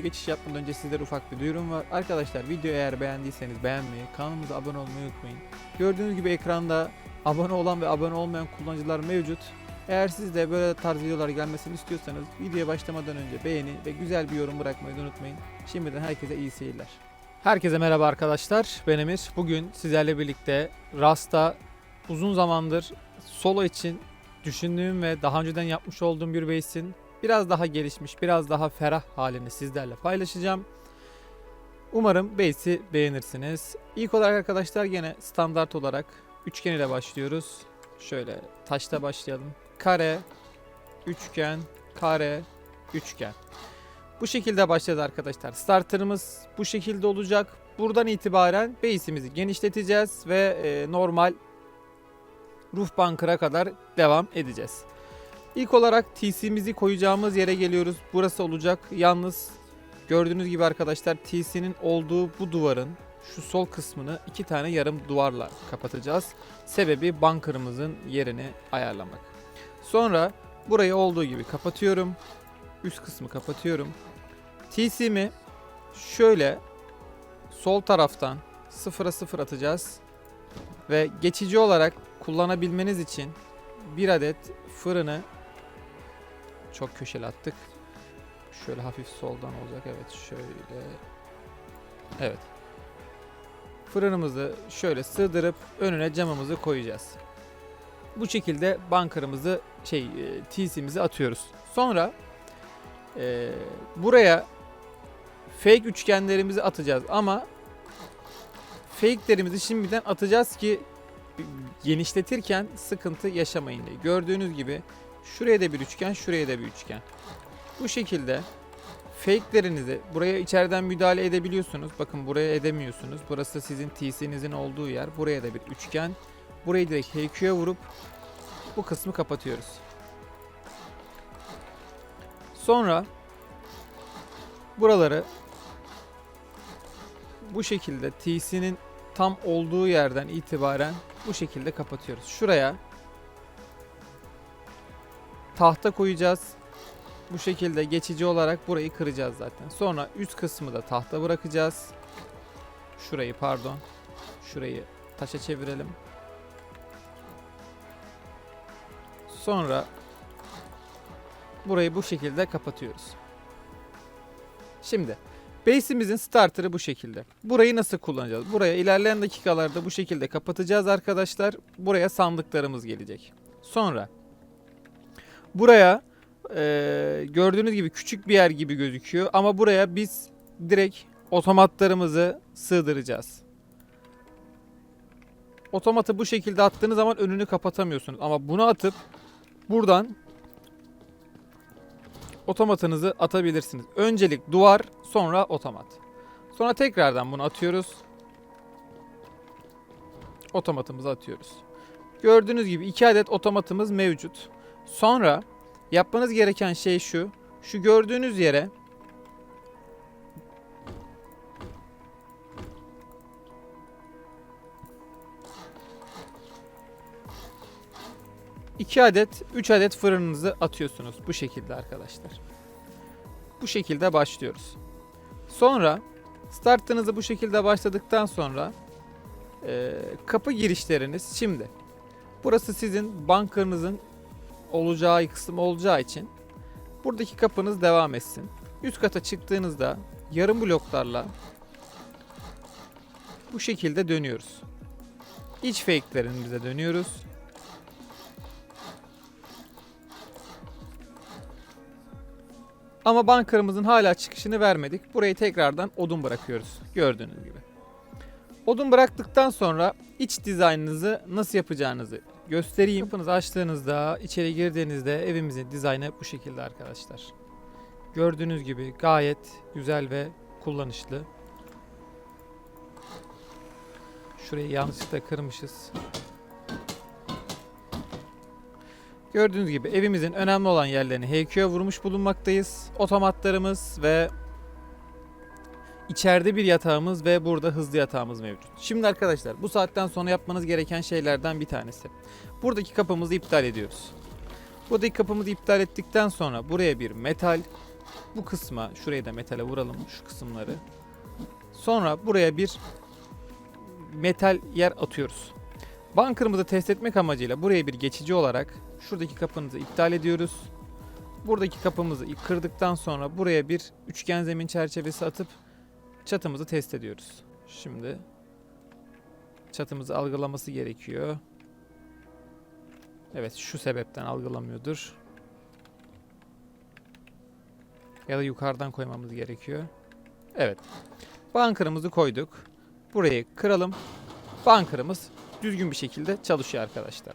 Videoya geçiş yapmadan önce sizlere ufak bir duyurum var. Arkadaşlar video eğer beğendiyseniz beğenmeyi, kanalımıza abone olmayı unutmayın. Gördüğünüz gibi ekranda abone olan ve abone olmayan kullanıcılar mevcut. Eğer siz de böyle tarz videolar gelmesini istiyorsanız videoya başlamadan önce beğeni ve güzel bir yorum bırakmayı unutmayın. Şimdiden herkese iyi seyirler. Herkese merhaba arkadaşlar. Ben Emir. Bugün sizlerle birlikte Rasta uzun zamandır solo için düşündüğüm ve daha önceden yapmış olduğum bir base'in biraz daha gelişmiş, biraz daha ferah halini sizlerle paylaşacağım. Umarım base'i beğenirsiniz. İlk olarak arkadaşlar gene standart olarak üçgen ile başlıyoruz. Şöyle taşta başlayalım. Kare, üçgen, kare, üçgen. Bu şekilde başladı arkadaşlar. Starterımız bu şekilde olacak. Buradan itibaren base'imizi genişleteceğiz ve e, normal roof bunker'a kadar devam edeceğiz. İlk olarak TC'mizi koyacağımız yere geliyoruz. Burası olacak. Yalnız gördüğünüz gibi arkadaşlar TC'nin olduğu bu duvarın şu sol kısmını iki tane yarım duvarla kapatacağız. Sebebi bunker'ımızın yerini ayarlamak. Sonra burayı olduğu gibi kapatıyorum. Üst kısmı kapatıyorum. TC'mi şöyle sol taraftan sıfıra sıfır atacağız. Ve geçici olarak kullanabilmeniz için bir adet fırını çok köşeli attık. Şöyle hafif soldan olacak. Evet şöyle. Evet. Fırınımızı şöyle sığdırıp önüne camımızı koyacağız. Bu şekilde bunker'ımızı şey e, TC'mizi atıyoruz. Sonra e, buraya fake üçgenlerimizi atacağız ama fake'lerimizi şimdiden atacağız ki genişletirken sıkıntı yaşamayın diye. Gördüğünüz gibi şuraya da bir üçgen, şuraya da bir üçgen. Bu şekilde fake'lerinizi buraya içeriden müdahale edebiliyorsunuz. Bakın buraya edemiyorsunuz. Burası sizin TC'nizin olduğu yer. Buraya da bir üçgen. Burayı direkt HQ'ya vurup bu kısmı kapatıyoruz. Sonra buraları bu şekilde TC'nin tam olduğu yerden itibaren bu şekilde kapatıyoruz. Şuraya tahta koyacağız. Bu şekilde geçici olarak burayı kıracağız zaten. Sonra üst kısmı da tahta bırakacağız. Şurayı pardon. Şurayı taşa çevirelim. Sonra burayı bu şekilde kapatıyoruz. Şimdi Base'imizin starter'ı bu şekilde. Burayı nasıl kullanacağız? Buraya ilerleyen dakikalarda bu şekilde kapatacağız arkadaşlar. Buraya sandıklarımız gelecek. Sonra buraya eee, gördüğünüz gibi küçük bir yer gibi gözüküyor. Ama buraya biz direkt otomatlarımızı sığdıracağız. Otomatı bu şekilde attığınız zaman önünü kapatamıyorsunuz. Ama bunu atıp buradan otomatınızı atabilirsiniz. Öncelik duvar, sonra otomat. Sonra tekrardan bunu atıyoruz. Otomatımızı atıyoruz. Gördüğünüz gibi iki adet otomatımız mevcut. Sonra yapmanız gereken şey şu. Şu gördüğünüz yere iki adet, üç adet fırınınızı atıyorsunuz bu şekilde arkadaşlar. Bu şekilde başlıyoruz. Sonra startınızı bu şekilde başladıktan sonra e, kapı girişleriniz şimdi. Burası sizin bunkerınızın olacağı kısım olacağı için buradaki kapınız devam etsin. Üst kata çıktığınızda yarım bloklarla bu şekilde dönüyoruz. İç fake'lerimize dönüyoruz. Ama bankarımızın hala çıkışını vermedik. Burayı tekrardan odun bırakıyoruz. Gördüğünüz gibi. Odun bıraktıktan sonra iç dizaynınızı nasıl yapacağınızı göstereyim. Kapınızı açtığınızda, içeri girdiğinizde evimizin dizaynı bu şekilde arkadaşlar. Gördüğünüz gibi gayet güzel ve kullanışlı. Şurayı yanlışlıkla kırmışız. Gördüğünüz gibi evimizin önemli olan yerlerini HQ'ya vurmuş bulunmaktayız. Otomatlarımız ve içeride bir yatağımız ve burada hızlı yatağımız mevcut. Şimdi arkadaşlar bu saatten sonra yapmanız gereken şeylerden bir tanesi. Buradaki kapımızı iptal ediyoruz. Buradaki kapımızı iptal ettikten sonra buraya bir metal Bu kısma şurayı da metale vuralım şu kısımları. Sonra buraya bir metal yer atıyoruz. Bunker'ımızı test etmek amacıyla buraya bir geçici olarak şuradaki kapınızı iptal ediyoruz. Buradaki kapımızı kırdıktan sonra buraya bir üçgen zemin çerçevesi atıp çatımızı test ediyoruz. Şimdi çatımızı algılaması gerekiyor. Evet şu sebepten algılamıyordur. Ya da yukarıdan koymamız gerekiyor. Evet. Bunker'ımızı koyduk. Burayı kıralım. Bunker'ımız düzgün bir şekilde çalışıyor arkadaşlar.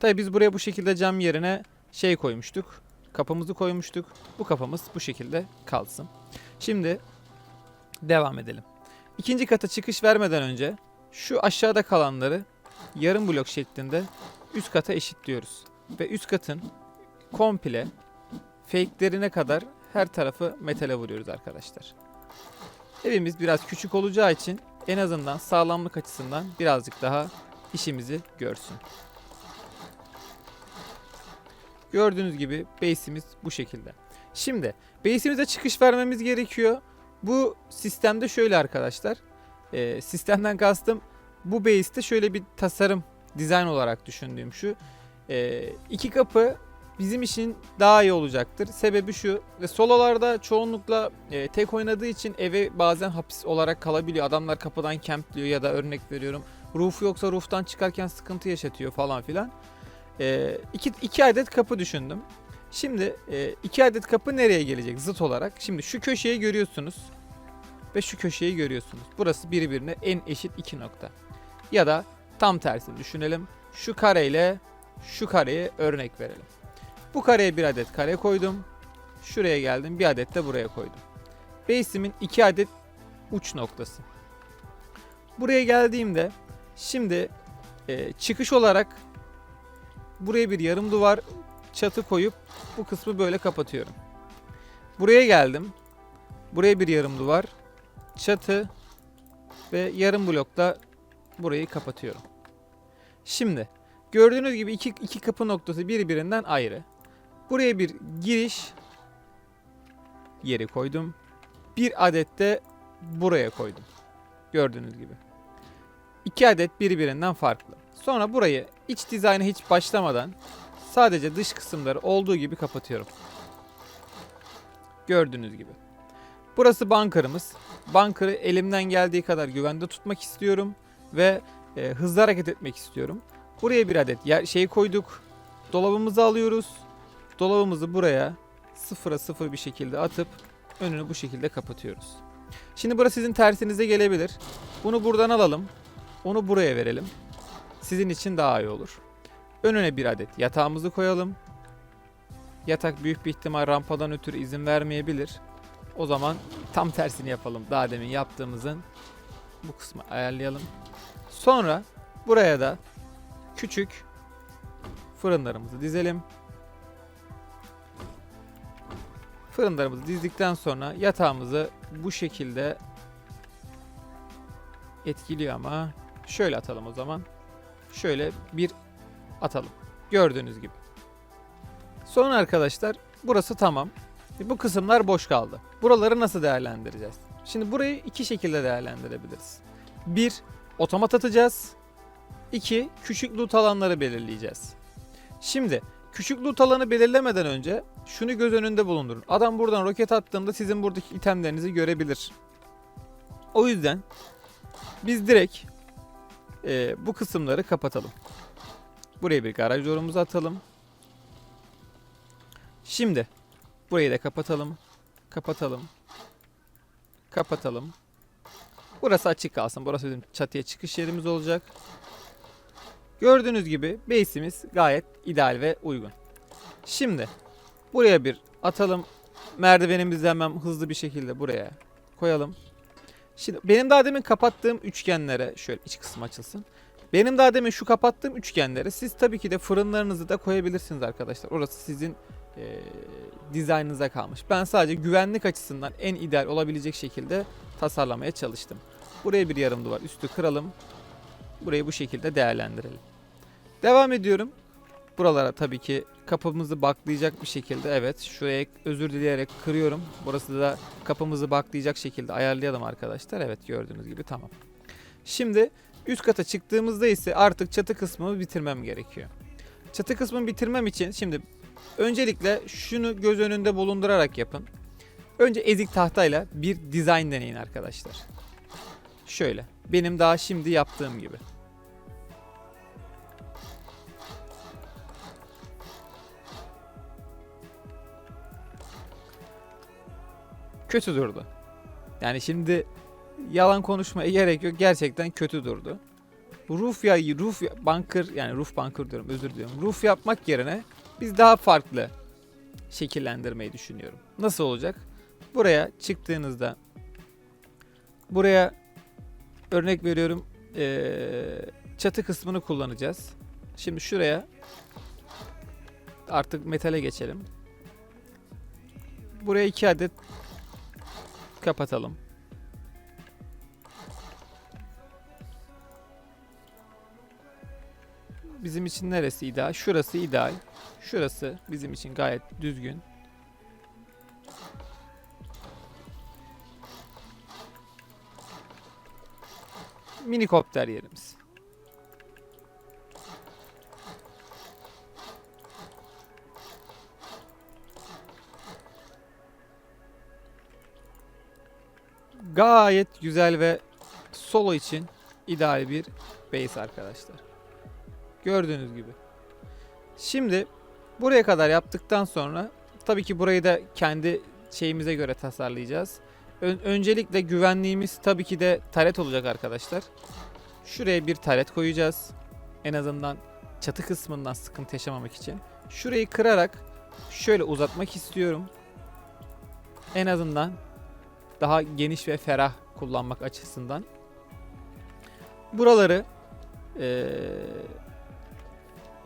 Tabi biz buraya bu şekilde cam yerine şey koymuştuk. Kapımızı koymuştuk. Bu kapımız bu şekilde kalsın. Şimdi devam edelim. İkinci kata çıkış vermeden önce şu aşağıda kalanları yarım blok şeklinde üst kata eşitliyoruz. Ve üst katın komple fake'lerine kadar her tarafı metale vuruyoruz arkadaşlar. Evimiz biraz küçük olacağı için en azından sağlamlık açısından birazcık daha işimizi görsün. Gördüğünüz gibi base'imiz bu şekilde. Şimdi base'imize çıkış vermemiz gerekiyor. Bu sistemde şöyle arkadaşlar. Ee, sistemden kastım bu base'te şöyle bir tasarım dizayn olarak düşündüğüm şu. Ee, iki kapı bizim için daha iyi olacaktır. Sebebi şu ve sololarda çoğunlukla e, tek oynadığı için eve bazen hapis olarak kalabiliyor. Adamlar kapıdan kempliyor ya da örnek veriyorum. Roof yoksa roof'tan çıkarken sıkıntı yaşatıyor falan filan. E, iki, iki adet kapı düşündüm. Şimdi e, iki adet kapı nereye gelecek zıt olarak? Şimdi şu köşeyi görüyorsunuz. Ve şu köşeyi görüyorsunuz. Burası birbirine en eşit iki nokta. Ya da tam tersini düşünelim. Şu kareyle şu kareye örnek verelim. Bu kareye bir adet kare koydum. Şuraya geldim. Bir adet de buraya koydum. Base'imin iki adet uç noktası. Buraya geldiğimde şimdi e, çıkış olarak buraya bir yarım duvar çatı koyup bu kısmı böyle kapatıyorum. Buraya geldim. Buraya bir yarım duvar çatı ve yarım blokla burayı kapatıyorum. Şimdi gördüğünüz gibi iki, iki kapı noktası birbirinden ayrı. Buraya bir giriş yeri koydum. Bir adet de buraya koydum. Gördüğünüz gibi. İki adet birbirinden farklı. Sonra burayı iç dizayna hiç başlamadan sadece dış kısımları olduğu gibi kapatıyorum. Gördüğünüz gibi. Burası bunker'ımız. Bunker'ı elimden geldiği kadar güvende tutmak istiyorum ve e, hızlı hareket etmek istiyorum. Buraya bir adet yer, şey koyduk. Dolabımızı alıyoruz. Dolabımızı buraya sıfıra sıfır bir şekilde atıp önünü bu şekilde kapatıyoruz. Şimdi burası sizin tersinize gelebilir. Bunu buradan alalım. Onu buraya verelim. Sizin için daha iyi olur. Önüne bir adet yatağımızı koyalım. Yatak büyük bir ihtimal rampadan ötürü izin vermeyebilir. O zaman tam tersini yapalım. Daha demin yaptığımızın bu kısmı ayarlayalım. Sonra buraya da küçük fırınlarımızı dizelim. Fırınlarımızı dizdikten sonra yatağımızı bu şekilde etkiliyor ama şöyle atalım o zaman. Şöyle bir atalım. Gördüğünüz gibi. Sonra arkadaşlar burası tamam. E, Bu kısımlar boş kaldı. Buraları nasıl değerlendireceğiz? Şimdi burayı iki şekilde değerlendirebiliriz. Bir, otomat atacağız. İki, küçük loot alanları belirleyeceğiz. Şimdi küçük loot alanı belirlemeden önce şunu göz önünde bulundurun. Adam buradan roket attığında sizin buradaki itemlerinizi görebilir. O yüzden biz direkt e, bu kısımları kapatalım. Buraya bir garaj yorumuzu atalım. Şimdi burayı da kapatalım. Kapatalım. Kapatalım. Burası açık kalsın. Burası bizim çatıya çıkış yerimiz olacak. Gördüğünüz gibi base'imiz gayet ideal ve uygun. Şimdi buraya bir atalım. Merdivenimizi hemen hızlı bir şekilde buraya koyalım. Şimdi benim daha demin kapattığım üçgenlere şöyle iç kısım açılsın. Benim daha demin şu kapattığım üçgenlere siz tabii ki de fırınlarınızı da koyabilirsiniz arkadaşlar. Orası sizin e, dizaynınıza kalmış. Ben sadece güvenlik açısından en ideal olabilecek şekilde tasarlamaya çalıştım. Buraya bir yarım duvar üstü kıralım. Burayı bu şekilde değerlendirelim. Devam ediyorum. Buralara tabii ki kapımızı baklayacak bir şekilde evet şuraya özür dileyerek kırıyorum. Burası da kapımızı baklayacak şekilde ayarlayalım arkadaşlar. Evet gördüğünüz gibi tamam. Şimdi üst kata çıktığımızda ise artık çatı kısmını bitirmem gerekiyor. Çatı kısmını bitirmem için şimdi öncelikle şunu göz önünde bulundurarak yapın. Önce ezik tahtayla bir dizayn deneyin arkadaşlar. Şöyle. Benim daha şimdi yaptığım gibi. Kötü durdu. Yani şimdi yalan konuşmaya gerek yok. Gerçekten kötü durdu. Roof ya- bunker yani roof bunker diyorum özür diliyorum. Roof yapmak yerine biz daha farklı şekillendirmeyi düşünüyorum. Nasıl olacak? Buraya çıktığınızda buraya örnek veriyorum eee, çatı kısmını kullanacağız. Şimdi şuraya artık metale geçelim. Buraya iki adet kapatalım. Bizim için neresi ideal? Şurası ideal. Şurası bizim için gayet düzgün. Minikopter yerimiz. Gayet güzel ve solo için ideal bir base arkadaşlar. Gördüğünüz gibi. Şimdi buraya kadar yaptıktan sonra tabii ki burayı da kendi şeyimize göre tasarlayacağız. Ön- öncelikle güvenliğimiz tabii ki de taret olacak arkadaşlar. Şuraya bir taret koyacağız. En azından çatı kısmından sıkıntı yaşamamak için. Şurayı kırarak şöyle uzatmak istiyorum. En azından daha geniş ve ferah kullanmak açısından. Buraları eee,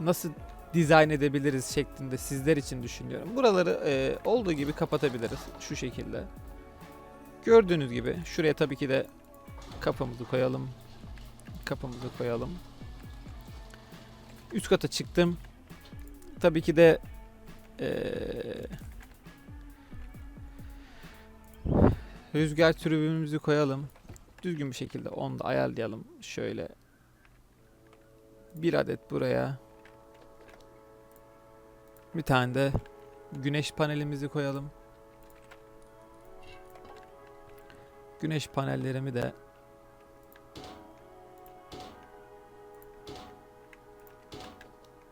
nasıl dizayn edebiliriz şeklinde sizler için düşünüyorum. Buraları eee, olduğu gibi kapatabiliriz şu şekilde. Gördüğünüz gibi şuraya tabii ki de kapımızı koyalım. Kapımızı koyalım. Üst kata çıktım. Tabii ki de eee, rüzgar tribünümüzü koyalım. Düzgün bir şekilde onu da ayarlayalım. Şöyle bir adet buraya. Bir tane de güneş panelimizi koyalım. Güneş panellerimi de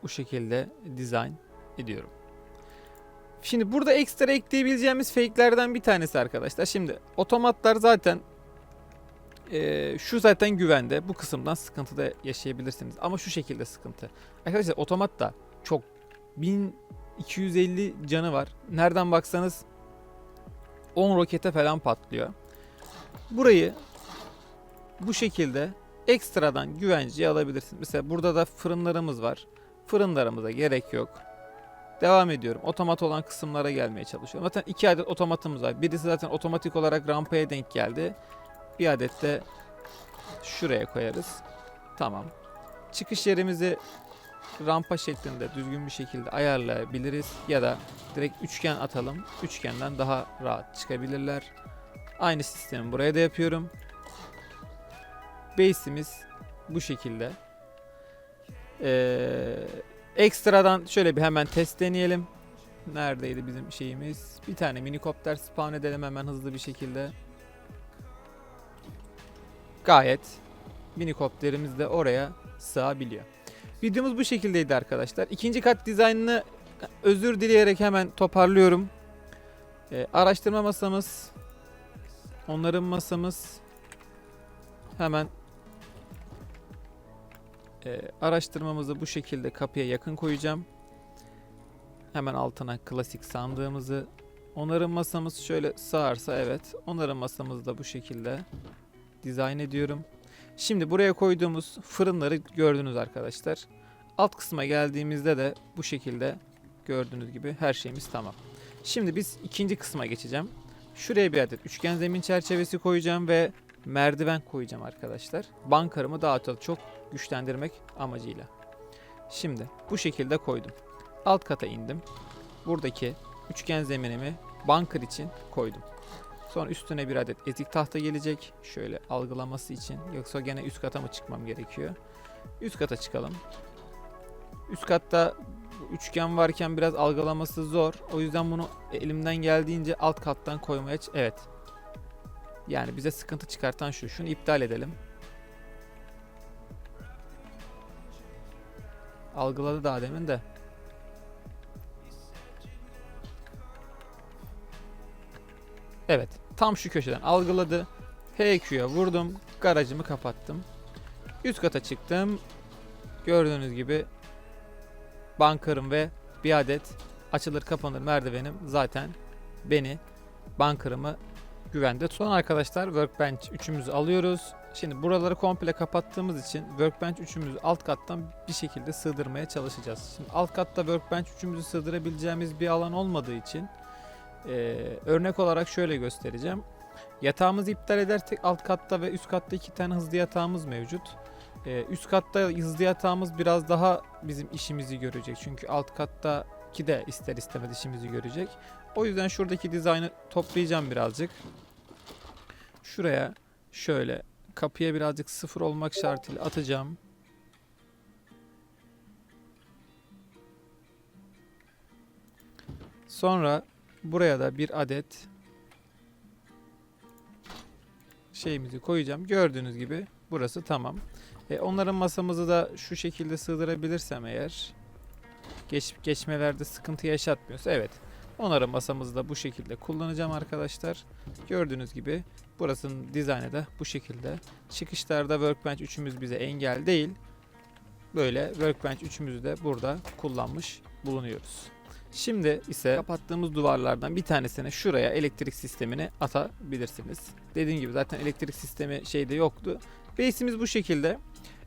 bu şekilde dizayn ediyorum. Şimdi burada ekstra ekleyebileceğimiz fake'lerden bir tanesi arkadaşlar. Şimdi otomatlar zaten eee, şu zaten güvende. Bu kısımdan sıkıntı da yaşayabilirsiniz. Ama şu şekilde sıkıntı. Arkadaşlar otomat da çok 1250 canı var. Nereden baksanız 10 rokete falan patlıyor. Burayı bu şekilde ekstradan güvenceye alabilirsiniz. Mesela burada da fırınlarımız var. Fırınlarımıza gerek yok. Devam ediyorum. Otomat olan kısımlara gelmeye çalışıyorum. Zaten iki adet otomatımız var. Birisi zaten otomatik olarak rampaya denk geldi. Bir adet de şuraya koyarız. Tamam. Çıkış yerimizi rampa şeklinde düzgün bir şekilde ayarlayabiliriz. Ya da direkt üçgen atalım. Üçgenden daha rahat çıkabilirler. Aynı sistemi buraya da yapıyorum. Base'imiz bu şekilde. Ee, ekstradan şöyle bir hemen test deneyelim. Neredeydi bizim şeyimiz? Bir tane minikopter spawn edelim hemen hızlı bir şekilde. Gayet minikopterimiz de oraya sığabiliyor. Videomuz bu şekildeydi arkadaşlar. İkinci kat dizaynını özür dileyerek hemen toparlıyorum. Ee, araştırma masamız, onların masamız hemen e, araştırmamızı bu şekilde kapıya yakın koyacağım. Hemen altına klasik sandığımızı onarım masamız şöyle sığarsa evet. Onarım masamızı da bu şekilde dizayn ediyorum. Şimdi buraya koyduğumuz fırınları gördünüz arkadaşlar. Alt kısma geldiğimizde de bu şekilde gördüğünüz gibi her şeyimiz tamam. Şimdi biz ikinci kısma geçeceğim. Şuraya bir adet üçgen zemin çerçevesi koyacağım ve merdiven koyacağım arkadaşlar. Bankarımı daha da çok güçlendirmek amacıyla. Şimdi bu şekilde koydum. alt kata indim. Buradaki üçgen zeminimi bunker için koydum. Sonra üstüne bir adet ezik tahta gelecek. Şöyle algılaması için. Yoksa gene üst kata mı çıkmam gerekiyor? Üst kata çıkalım. Üst katta üçgen varken biraz algılaması zor. O yüzden bunu elimden geldiğince alt kattan koymaya... Evet. Yani bize sıkıntı çıkartan şu. Şunu iptal edelim. Algıladı daha demin de. Evet. Tam şu köşeden algıladı. HQ'ya vurdum. Garajımı kapattım. Üst kata çıktım. Gördüğünüz gibi bunkerım ve bir adet açılır kapanır merdivenim zaten beni bunkerımı güvende. Son arkadaşlar workbench üçümüzü alıyoruz. Şimdi buraları komple kapattığımız için workbench üçümüzü alt kattan bir şekilde sığdırmaya çalışacağız. Şimdi alt katta workbench üçümüzü sığdırabileceğimiz bir alan olmadığı için eee, örnek olarak şöyle göstereceğim. Yatağımızı iptal edersek alt katta ve üst katta iki tane hızlı yatağımız mevcut. Ee, üst katta hızlı yatağımız biraz daha bizim işimizi görecek. Çünkü alt kattaki de ister istemez işimizi görecek. O yüzden şuradaki dizaynı toplayacağım birazcık. Şuraya şöyle kapıya birazcık sıfır olmak şartıyla atacağım. Sonra buraya da bir adet şeyimizi koyacağım. Gördüğünüz gibi burası tamam. E, onların masamızı da şu şekilde sığdırabilirsem eğer geç, geçmelerde sıkıntı yaşatmıyorsa evet. Onların masamızı da bu şekilde kullanacağım arkadaşlar. Gördüğünüz gibi burasının dizaynı da bu şekilde. Çıkışlarda Workbench üçümüz bize engel değil. Böyle Workbench üçümüzü de burada kullanmış bulunuyoruz. Şimdi ise kapattığımız duvarlardan bir tanesine şuraya elektrik sistemini atabilirsiniz. Dediğim gibi zaten elektrik sistemi şeyde yoktu. Base'imiz bu şekilde.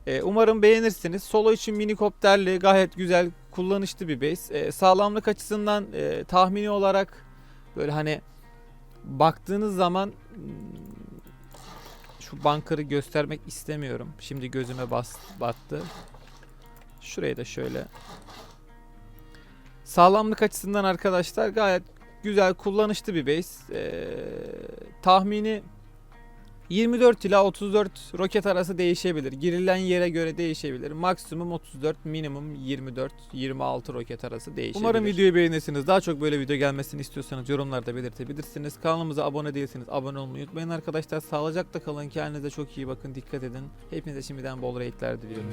Ee, umarım beğenirsiniz. Solo için minikopterli gayet güzel kullanışlı bir base. Ee, sağlamlık açısından e, tahmini olarak böyle hani baktığınız zaman hmm, şu bunker'ı göstermek istemiyorum. Şimdi gözüme bas, battı. Şurayı da şöyle. Sağlamlık açısından arkadaşlar gayet güzel kullanışlı bir base. Ee, tahmini 24 ila 34 roket arası değişebilir. Girilen yere göre değişebilir. Maksimum 34, minimum 24, 26 roket arası değişebilir. Umarım videoyu beğenirsiniz. Daha çok böyle video gelmesini istiyorsanız yorumlarda belirtebilirsiniz. Kanalımıza abone değilseniz abone olmayı unutmayın arkadaşlar. Sağlıcakla kalın. Kendinize çok iyi bakın. Dikkat edin. Hepinize şimdiden bol raidler diliyorum.